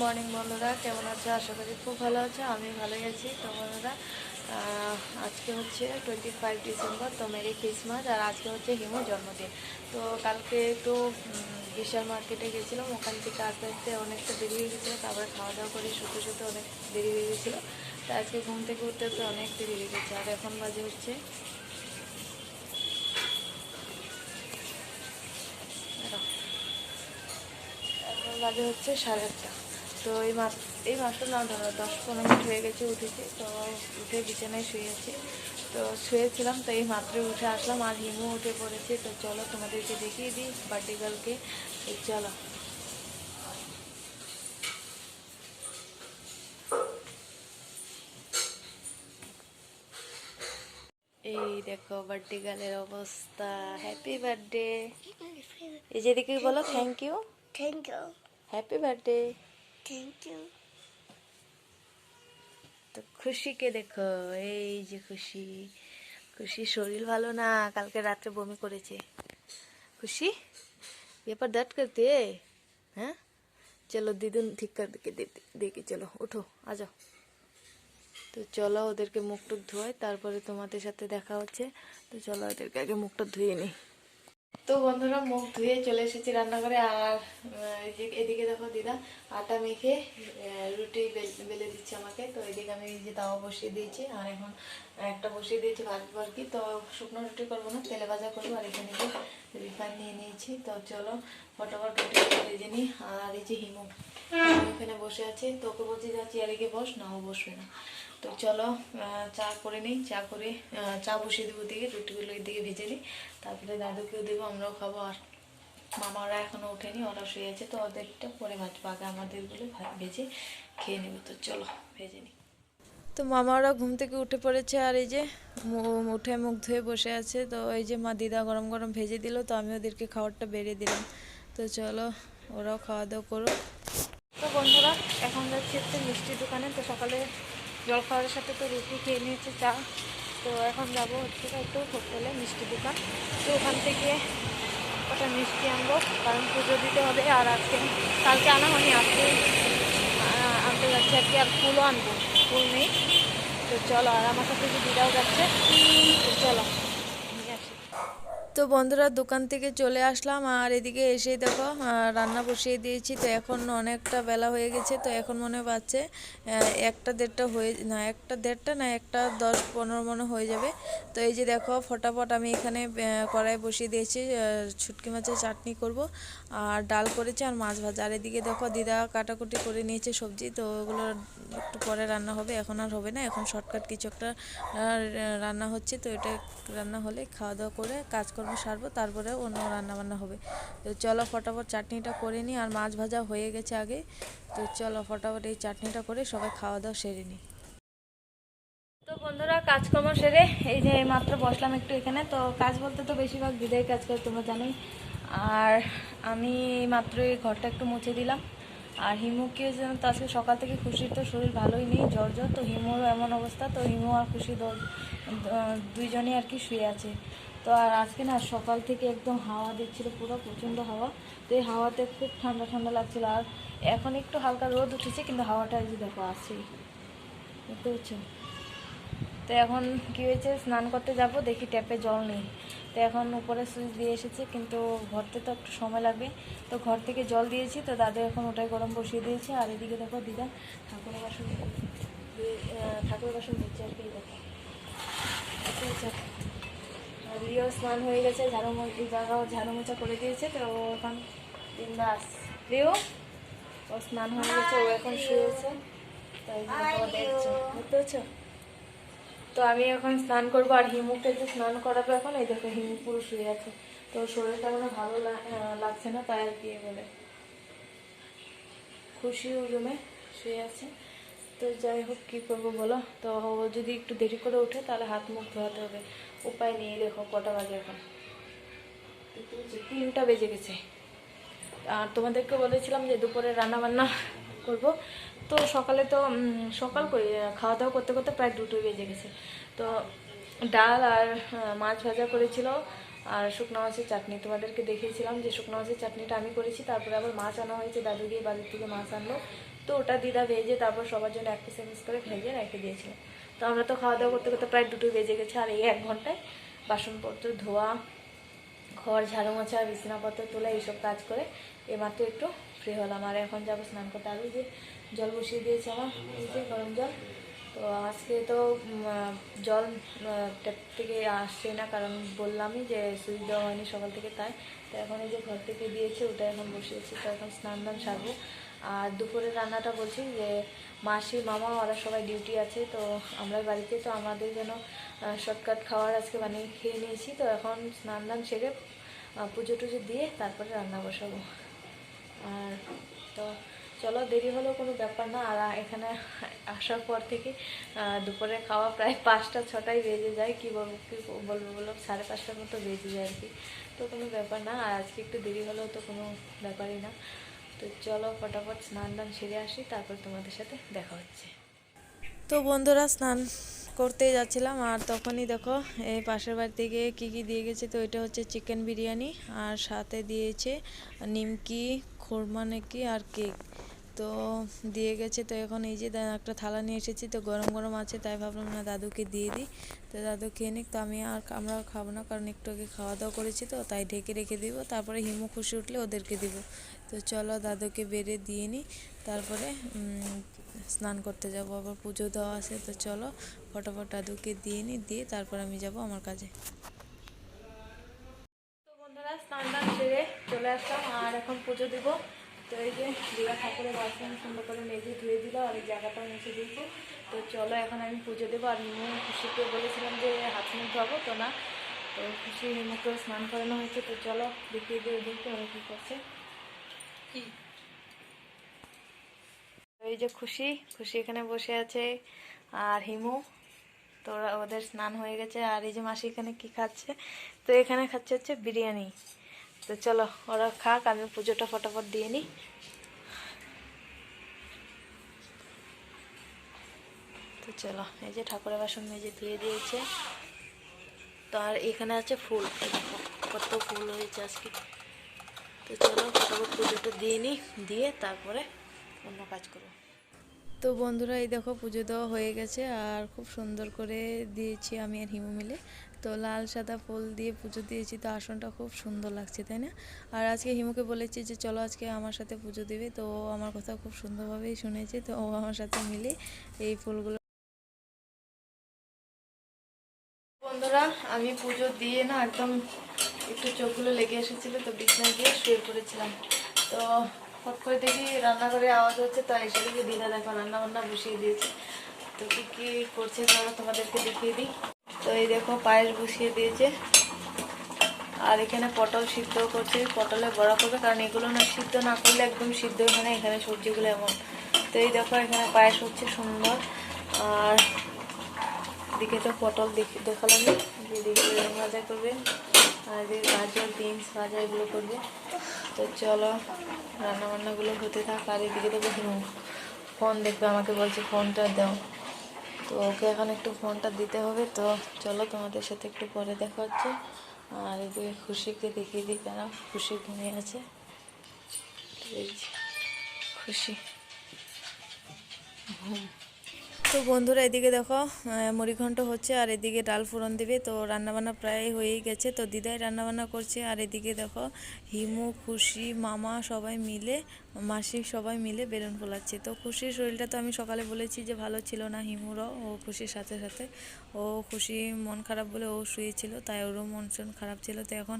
Morning বন্ধুরা, কেমন আছো? আশা করি খুব ভালো আছে আমি ভালোই আছি। তো বন্ধুরা আজকে হচ্ছে টোয়েন্টি ফাইভ ডিসেম্বর, তো মেরি ক্রিসমাস, আর আজকে হচ্ছে হিমু জন্মদিন। তো কালকে একটু বিশাল মার্কেটে গেছিলাম, ওখান থেকে আস্তে আস্তে অনেকটা দেরি হয়ে গেছিল, তারপরে খাওয়া দাওয়া করে শুতে শুতে অনেক দেরি হয়ে গেছিল। তো আজকে ঘুম থেকে উঠতে তো অনেক দেরি হয়ে গেছে, আর এখন বাজে হচ্ছে। বাজে হচ্ছে সাড়ে আটটা। তো এই মাস এই মাসটা না ধরো দশ পনেরো মিনিট হয়ে গেছে উঠেছি তো উঠে বিছানায় শুয়ে আছি। তো শুয়েছিলাম তো এই মাত্রই উঠে আসলাম আর হিমু উঠে পড়েছে তো চলো তোমাদেরকে দেখিয়ে দিই বার্থডে গার্লকে। চলো। এই দেখো বার্থডে গার্লের অবস্থা হ্যাপি বার্থডে এই যেদিকে বলো thank you thank you happy birthday thank you তো খুশিকে দেখো, এই যে খুশি। খুশি শরীর ভালো না, কালকে রাত্রে বমি করেছে। খুশি? ব্যাপার দট করতে হ্যাঁ? চলো দিদুন ঠিক করে দেখে, চলো উঠো আ যাও। তো চলো ওদেরকে মুখ টুক ধোয় তারপরে তোমাদের সাথে দেখা হচ্ছে। তো চলো ওদেরকে আগে মুখটা ধুয়ে নিই। তো বন্ধুরা, মুখ ধুয়ে চলে এসেছি রান্নাঘরে। আর এদিকে দেখো দিদা, আটা মেখে রুটি বেল- দিচ্ছে আমাকে। তো এদিকে আমি যে তাওয়া বসিয়ে দিয়েছি, আর এখন একটা বসিয়ে দিয়েছি ভাজবো আর কি তো শুকনো রুটি করব না, তেলে ভাজা করব, আর এখানে যে রিফাইন নিয়ে নিয়েছি। তো চলো, ফটাফট রুটি ভেজে নিই। আর এই যে হিমু এখানে বসে আছে। তোকে বলছি যা চেয়ারে গিয়ে বস, নাও বসবে না। তো চলো চা করে নিই। চা করে চা বসিয়ে দেবো দিকে রুটিগুলো এদিকে ভেজে নিই। তারপরে দাদুকেও দেবো আমরাও খাব। আর মামারা এখনও ওঠেনি ওরা শুয়ে আছে তো ওদেরটা পরে ভাজবো আগে আমাদেরগুলো ভেজে খেয়ে নেব। তো চলো ভেজে নিই। তো মামারা ঘুম থেকে উঠে পড়েছে আর এই যে উঠে মুখ ধুয়ে বসে আছে তো এই যে মা দিদা গরম গরম ভেজে দিল তো আমি ওদেরকে খাবারটা বেড়ে দিলাম। তো চলো ওরাও খাওয়া দাওয়া করো তো বন্ধুরা এখন যাচ্ছি হচ্ছে মিষ্টির দোকানে তো সকালে জল খাওয়ার সাথে তো রুটি খেয়ে নিয়েছে চা। তো এখন যাব হচ্ছে একটু হোটেলে মিষ্টি দোকান। তো ওখান থেকে ওটা মিষ্টি আনব, কারণ পুজো দিতে হবে আর আজকে, কালকে আনা হয়নি, আজকে আনতে যাচ্ছি আর কি, আর ফুলও আনব। ফুল নেই। তো চলো, আর আমার সাথে দিদাও যাচ্ছে, তো চলো। তো বন্ধুরা দোকান থেকে চলে আসলাম আর এদিকে এসেই দেখো রান্না বসিয়ে দিয়েছি। তো এখন অনেকটা বেলা হয়ে গেছে, তো এখন মনে পাচ্ছে একটা দেড়টা হয়ে, না, একটা দেড়টা না, একটা দশ পনেরো মনে হয়ে যাবে। তো এই যে দেখো, ফটাফট আমি এখানে কড়াই বসিয়ে দিয়েছি ছুটকি মাছের চাটনি করব। আর ডাল করেছি আর মাছ ভাজা। আর এদিকে দেখো, দিদা কাটাকুটি করে নিয়েছে সবজি, তো ওগুলো একটু পরে রান্না হবে, এখন আর হবে না, এখন শর্টকাট কিছু একটা রান্না হচ্ছে, তো এটা রান্না হলে খাওয়া দাওয়া করে কাজকর্ম সারবো, তারপরে অন্য রান্না বান্না হবে। তো চলো ফটাফট চাটনিটা করে নিই, আর মাছ ভাজা হয়ে গেছে আগে, তো চলো ফটাফট এই চাটনিটা করে সবাই খাওয়া দাওয়া সেরে নিই। তো বন্ধুরা, কাজকর্ম সেরে এই যে মাত্র বসলাম একটু এখানে, তো কাজ বলতে তো বেশিরভাগ দিদাই কাজ করে, তোমরা জানোই। আর আমি মাত্র এই ঘরটা একটু মুছে দিলাম। আর হিমু কি হয়েছে তো আজকে সকাল থেকে খুশির তো শরীর ভালোই নেই, জ্বর জ্বর, তো হিমুর এমন অবস্থা, তো হিমু আর খুশি দ- দ- আর কি শুয়ে আছে। তো আর আজকে না সকাল থেকে একদম হাওয়া দিচ্ছিল, পুরো প্রচণ্ড হাওয়া। তো এই হাওয়াতে খুব ঠান্ডা ঠান্ডা লাগছিল। আর এখন একটু হালকা রোদ উঠেছে, কিন্তু হাওয়াটা যে দেখো আছেই বুঝতে পারছ তো এখন কি হয়েছে? স্নান করতে যাব, দেখি ট্যাপে জল নেই। তো এখন উপরে সুইচ দিয়ে এসেছে কিন্তু ভরতে তো একটু সময় লাগবে। তো ঘর থেকে জল দিয়েছি তো দাদু এখন ওটাই গরম বসিয়ে দিয়েছে। আর এদিকে দেখো দিদা ঠাকুরের বাসন ঠাকুরের বাসন দিচ্ছে আর কি দেখো। ঠিক রিও স্নান হয়ে গেছে ঝাড়ু জায়গাও ঝাড়ু মোছা করে দিয়েছে তো ও এখন বিন্দাস। রিও ও স্নান হয়ে গেছে ও এখন শুয়েছে। তো এই যে দেখো, বুঝতে পারছ? তো আমি এখন স্নান করব আর হিমুকে যে স্নান করাবো এখন। এই দেখো হিমু পুরো শুয়ে আছে। তো শরীরটা মানে ভালো লাগছে না, তাই আর কি বলে খুশি রুমে শুয়ে আছে। তো যাই হোক, কী করব বলো? তো যদি একটু দেরি করে ওঠে, তাহলে হাত মুখ ধোয়াতে হবে। উপায় নেই, দেখো কটা বাজে এখন। তিনটা বেজে গেছে। আর তোমাদেরকে বলেছিলাম যে দুপুরে রান্না বান্না করব। তো সকালে তো সকাল করে খাওয়া দাওয়া করতে করতে প্রায় দুটোই বেজে গেছে। তো ডাল আর মাছ ভাজা করেছিল আর শুকনো মাছের চাটনি। তোমাদেরকে দেখিয়েছিলাম যে শুকনো মাছের চাটনিটা আমি করেছি, তারপরে আবার মাছ আনা হয়েছে, দাদু গিয়ে বাজার থেকে মাছ আনলো। তো ওটা দিদা ভেজে তারপর সবার জন্য এক পিস পিস করে ভেজে রেখে দিয়েছিল। তো আমরা তো খাওয়া দাওয়া করতে করতে প্রায় দুটো বেজে গেছে, আর এই এক ঘন্টায় বাসনপত্র, ধোয়া ঘর, ঝাড়ু মোছা, বিছানাপত্র তোলা এইসব কাজ করে এমাত্র একটু ফ্রি হলাম। আর এখন যাব স্নান করতে। আর যে জল বসিয়ে দিয়েছে আমার, এই যে গরম জল। তো আজকে তো জল ট্যাপ থেকে আসছে না, কারণ বললামই যে সুইচ দেওয়া হয়নি সকাল থেকে তাই। তো এখন এই যে ঘর থেকে দিয়েছে, ওটা এখন বসিয়েছি। তো এখন স্নান দান সারবো। আর দুপুরের রান্নাটা বলছি যে মাসি, মামা, ওরা সবাই ডিউটি আছে, তো আমরা বাড়িতে। তো আমাদের জন্য শর্টকাট খাওয়ার আজকে বানিয়ে খেয়ে নিয়েছি। তো এখন স্নান দান সেরে পুজো টুজো দিয়ে তারপরে রান্না বসাবো। আর তো চলো, দেরি হলেও কোনো ব্যাপার না। আর এখানে আসার পর থেকে দুপুরে খাওয়া প্রায় পাঁচটা ছটায় বেজে যায়। কি বলব কি বলব বলো, সাড়ে পাঁচটার মতো বেজে যায় আর কি। তো কোনো ব্যাপার না। আর আজকে একটু দেরি হলেও তো কোনো ব্যাপারই না। তো চলো, ফটাফট স্নান দান সেরে আসি। তারপর তোমাদের সাথে দেখা হচ্ছে। তো বন্ধুরা, স্নান করতে যাচ্ছিলাম আর তখনই দেখো এই পাশের বাড়ি থেকে কী কী দিয়ে গেছে তো এটা হচ্ছে চিকেন বিরিয়ানি আর সাথে দিয়েছে নিমকি, খুরমা নাকি আর কেক তো দিয়ে গেছে তো এখন এই যে একটা থালা নিয়ে এসেছি তো গরম গরম আছে তাই ভাবলাম না দাদুকে দিয়ে দিই। তো দাদু খেয়ে নিক তো আমি আর আমরা খাব না কারণ একটু আগে খাওয়া দাওয়া করেছি তো তাই ঢেকে রেখে দিব, তারপরে হিমু খুশি উঠলে ওদেরকে দিব। তো চলো দাদুকে বেড়ে দিয়ে নিই তারপরে স্নান করতে যাব, আবার পুজো দেওয়া আছে, তো চলো ফটাফট দাদুকে দিয়ে নিই দিয়ে তারপর আমি যাব আমার কাজে। তো বন্ধুরা, স্নান দান সেরে চলে আসলাম, আর এখন পুজো দিব। তো এই যে দিঘা ঠাকুরের বাসন সুন্দর করে মেজে ধুয়ে দিল, আর এই জায়গাটাও মুছে দিয়েছি। তো চলো এখন আমি পুজো দেবো, আর হিমু খুশিকে বলেছিলাম যে হাত মুখ ধোবো তো না, তো খুশি হিমুকে স্নান করানো হয়েছে, তো চলো দেখিয়ে দিয়ে ওদেরকে ওরা কী করছে। এই যে খুশি খুশি এখানে বসে আছে আর হিমু। তো ওরা ওদের স্নান হয়ে গেছে আর এই যে মাসি এখানে কি খাচ্ছে? তো এখানে খাচ্ছে হচ্ছে বিরিয়ানি। তো চলো, ওরা খাক, আমি পুজোটা ফটাফট দিয়ে নিই। তো চলো, এই যে ঠাকুরের বাসন মেজে ধুয়ে দিয়েছে। তো আর এখানে আছে ফুল। কত ফুল হয়েছে আজকে। তো চলো ফটাফট পুজোটা দিয়ে নিই দিয়ে তারপরে অন্য কাজ করব। তো বন্ধুরা এই দেখো পুজো দেওয়া হয়ে গেছে আর খুব সুন্দর করে দিয়েছি আমি আর হিমু মিলে। তো লাল সাদা ফুল দিয়ে পুজো দিয়েছি তো আসনটা খুব সুন্দর লাগছে তাই না? আর আজকে হিমুকে বলেছি যে চলো আজকে আমার সাথে পুজো দিবে। তো ও আমার কথা খুব সুন্দরভাবেই শুনেছে তো ও আমার সাথে মিলে এই ফুলগুলো বন্ধুরা আমি পুজো দিয়ে না একদম একটু চোখগুলো লেগে এসেছিল তো বিছনায় গিয়ে শুয়ে পড়েছিলাম। তো হট করে দেখি রান্নাঘরে আওয়াজ হচ্ছে তো এসে দেখি দিদা দেখো রান্না বান্না বসিয়ে দিয়েছে। তো কি কি করছে তারা তোমাদেরকে দেখিয়ে দিই। তো এই দেখো পায়েস বসিয়ে দিয়েছে। আর এখানে পটল সিদ্ধ করছে, পটলে বড়া করবে, কারণ এগুলো না সিদ্ধ না করলে একদম সিদ্ধ হয় না, এখানে সবজিগুলো এমন। তো এই দেখো এখানে পায়েস হচ্ছে সুন্দর। আর দিকে তো পটল দেখি- দেখালাম ভাজা করবে। আর এদিকে গাজর বিনস ভাজা এগুলো করবে। তো চলো রান্না বান্নাগুলো হতে থাক, আর এদিকে তো হিমু ফোন দেখবে, আমাকে বলছে ফোনটা দাও। তো ওকে এখন একটু ফোনটা দিতে হবে, তো চলো তোমাদের সাথে একটু পরে দেখা হচ্ছে। আর এদিকে খুশিকে দেখিয়ে দিই, কেন? খুশি ঘুমিয়ে আছে। খুশি। খুশি তো বন্ধুরা এদিকে দেখো মুড়িঘণ্ট হচ্ছে আর এদিকে ডাল ফোড়ন দিবে। তো রান্নাবান্না প্রায় হয়েই গেছে। তো দিদাই রান্নাবান্না করছে আর এদিকে দেখো, হিমু, খুশি, মামা সবাই মিলে, মাসি সবাই মিলে বেলুন ফোলাচ্ছে। তো খুশির শরীরটা তো আমি সকালে বলেছি যে ভালো ছিল না হিমুরও, ও খুশির সাথে সাথে। ও খুশি মন খারাপ বলে ও শুয়েছিল, তাই ওরও মন খারাপ ছিল। তো এখন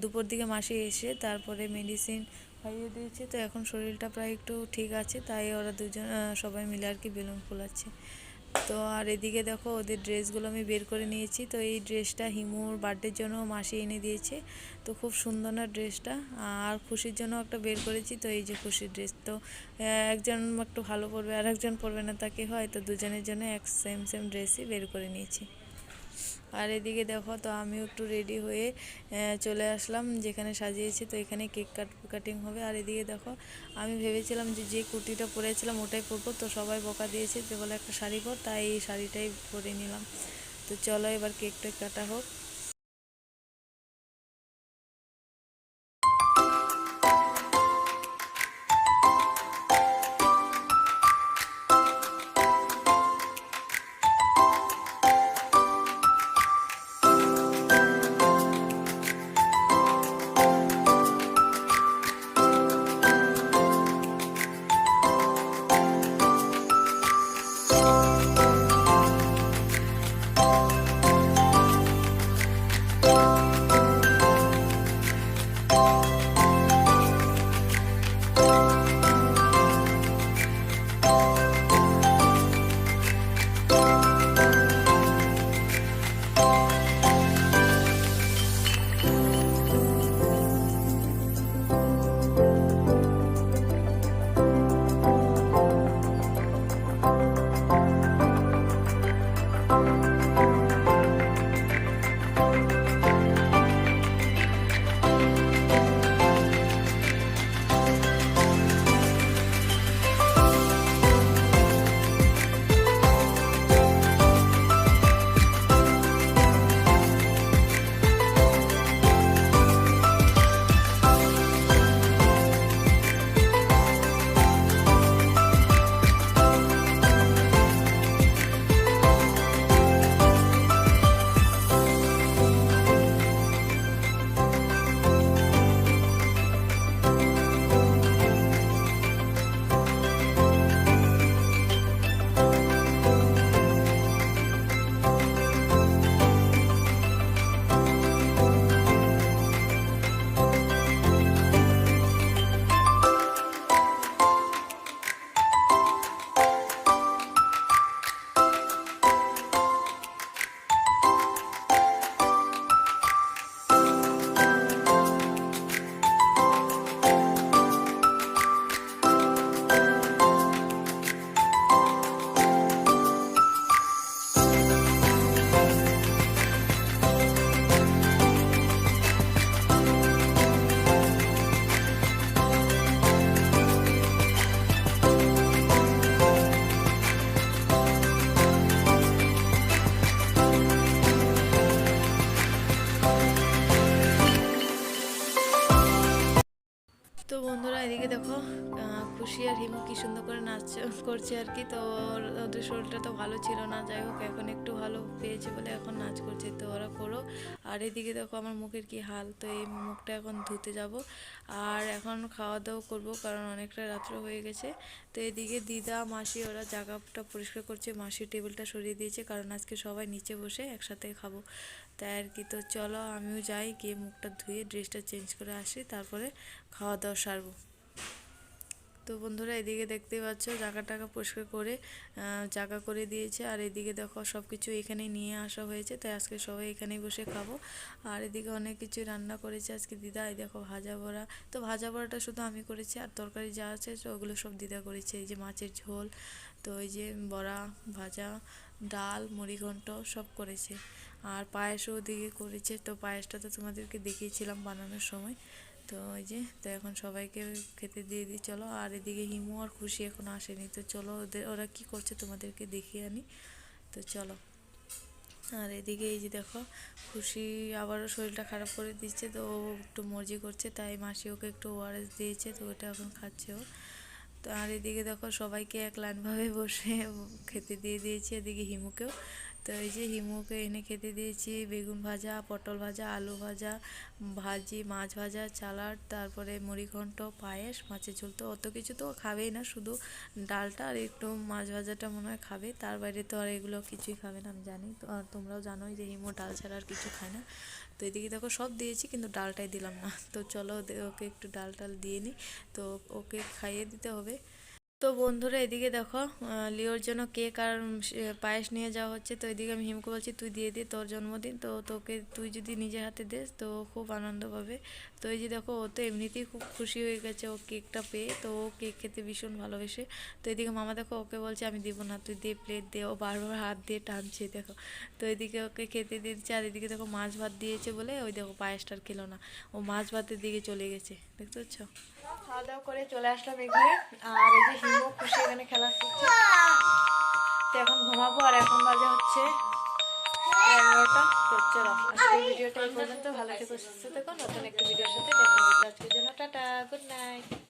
দুপুর দিকে মাসি এসে তারপরে মেডিসিন খাইয়ে দিয়েছে। তো এখন শরীরটা প্রায় একটু ঠিক আছে, তাই ওরা দুজন সবাই মিলে আর কি বেলুন ফোলাচ্ছে। তো আর এদিকে দেখো ওদের ড্রেসগুলো আমি বের করে নিয়েছি। তো এই ড্রেসটা হিমুর বার্থডের জন্য মাসি এনে দিয়েছে। তো খুব সুন্দর না ড্রেসটা? আর খুশির জন্য একটা বের করেছি। তো এই যে খুশির ড্রেস, তো একজন একটু ভালো পরবে আর একজন পরবে না তাকে হয়? তো দুজনের জন্য এক সেম সেম ড্রেসই বের করে নিয়েছি। আর এদিকে দেখো তো আমিও একটু রেডি হয়ে চলে আসলাম যেখানে সাজিয়েছি, তো এখানে কেক কাট কাটিং হবে। আর এদিকে দেখো, আমি ভেবেছিলাম যে যে কুর্তিটা পরেছিলাম ওটাই পরবো। তো সবাই বকা দিয়েছে যে, বলে একটা শাড়ি পর, তাই এই শাড়িটাই পরে নিলাম। তো চলো এবার কেকটা কাটা হোক। খুশি আর হিমু কি সুন্দর করে নাচ করছে আর কি। তো ওদের শরীরটা তো ভালো ছিল না, যাই হোক, এখন একটু ভালো পেয়েছে বলে এখন নাচ করছে। তো ওরা করো। আর এদিকে দেখো আমার মুখের কি হাল, তো এই মুখটা এখন ধুতে যাব। আর এখন খাওয়া দাওয়া করব, কারণ অনেকটা রাত্র হয়ে গেছে। তো এদিকে দিদা, মাসি, ওরা জায়গাটা পরিষ্কার করছে। মাসি টেবিলটা সরিয়ে দিয়েছে, কারণ আজকে সবাই নিচে বসে একসাথে খাব। তাই আর কি, তো চলো আমিও যাই, গিয়ে মুখটা ধুয়ে ড্রেসটা চেঞ্জ করে আসি, তারপরে খাওয়া দাওয়া সারবো। তো বন্ধুরা এদিকে দেখতেই পাচ্ছ জায়গা টাকা পরিষ্কার করে জায়গা করে দিয়েছে। আর এদিকে দেখো সব কিছু এখানে নিয়ে আসা হয়েছে। তাই আজকে সবাই এখানেই বসে খাব। আর এদিকে অনেক কিছু রান্না করেছে আজকে দিদা। এই দেখো ভাজা বড়া। তো ভাজা বড়াটা শুধু আমি করেছি। আর তরকারি যা আছে ওগুলো সব দিদা করেছে। এই যে মাছের ঝোল, তো এই যে বড়া, ভাজা, ডাল মুড়িঘণ্ট সব করেছে। আর পায়েসও ওদিকে করেছে। তো পায়েসটা তো তোমাদেরকে দেখিয়েছিলাম বানানোর সময়। তো ওই যে, তো এখন সবাইকে খেতে দিয়ে দিই, চলো। আর এদিকে হিমু আর খুশি এখন আসেনি, তো চলো ওদের, ওরা কি করছে তোমাদেরকে দেখিয়ে আনি। তো চলো। আর এদিকে এই যে দেখো, খুশি আবারও শরীরটা খারাপ করে দিচ্ছে, তো ও একটু মর্জি করছে, তাই মাসি ওকে একটু ওআরএস দিয়েছে, তো ওটা এখন খাচ্ছে ও। তো আর এদিকে দেখো সবাইকে এক লাইনভাবে বসে খেতে দিয়ে দিয়েছি, এদিকে হিমুকেও। তো এই যে হিমুকে এনে খেতে দিয়েছি, বেগুন ভাজা, পটল ভাজা, আলু ভাজা, ভাজি, মাছ ভাজা, চালাড, তারপরে মুড়িঘণ্ট, পায়েস, মাছের ঝোল। তো অত কিছু তো খাবেই না, শুধু ডালটা আর একটু মাছ ভাজাটা মনে হয় খাবে, তার বাইরে তো আর এগুলো কিছুই খাবে না, আমি জানি। তো আর তোমরাও জানোই যে হিমু ডাল ছাড়া আর কিছু খায় না। তো এদিকে দেখো সব দিয়েছি, কিন্তু ডালটাই দিলাম না। তো চলো ওকে একটু ডাল টাল দিয়ে নিই। তো ওকে খাইয়ে দিতে হবে। তো বন্ধুরা, এদিকে দেখো লিওর জন্য কেক আর পায়েস নিয়ে যাওয়া হচ্ছে। তো এদিকে আমি হিমকে বলছি, তুই দিয়ে দে তোর জন্মদিন, তো তোকে তুই যদি নিজের হাতে দিস তো খুব আনন্দ পাবে। তো এই যে দেখো, ও তো এমনিতেই খুব খুশি হয়ে গেছে, ও কেকটা পেয়ে। তো ও কেক খেতে ভীষণ ভালোবেসে। তো এদিকে মামা দেখো, ওকে বলছে, আমি দিব না, তুই দে প্লেট দে। ও বারবার হাত দিয়ে টানছে, দেখো। তো এদিকে ওকে খেতে দিয়ে দিচ্ছে, আর এদিকে দেখো, মাছ ভাত দিয়েছে বলে, ওই দেখো, পায়েসটা খেলো না। ও মাছ ভাতের দিকে চলে গেছে, দেখতে পাচ্ছ? খাওয়া দাওয়া করে চলে আসলাম এখানে আর এই যে হিমু খুশি এখানে খেলা করছে। তো এখন ঘুমাবো আর এখন বাজে হচ্ছে এগারোটা। তো চলো আজকে ভিডিওটা এই পর্যন্ত। ভালো থেকো সুস্থ নতুন একটা ভিডিওর সাথে দেখা হবে। আজকের জন্য টাটা গুড নাইট।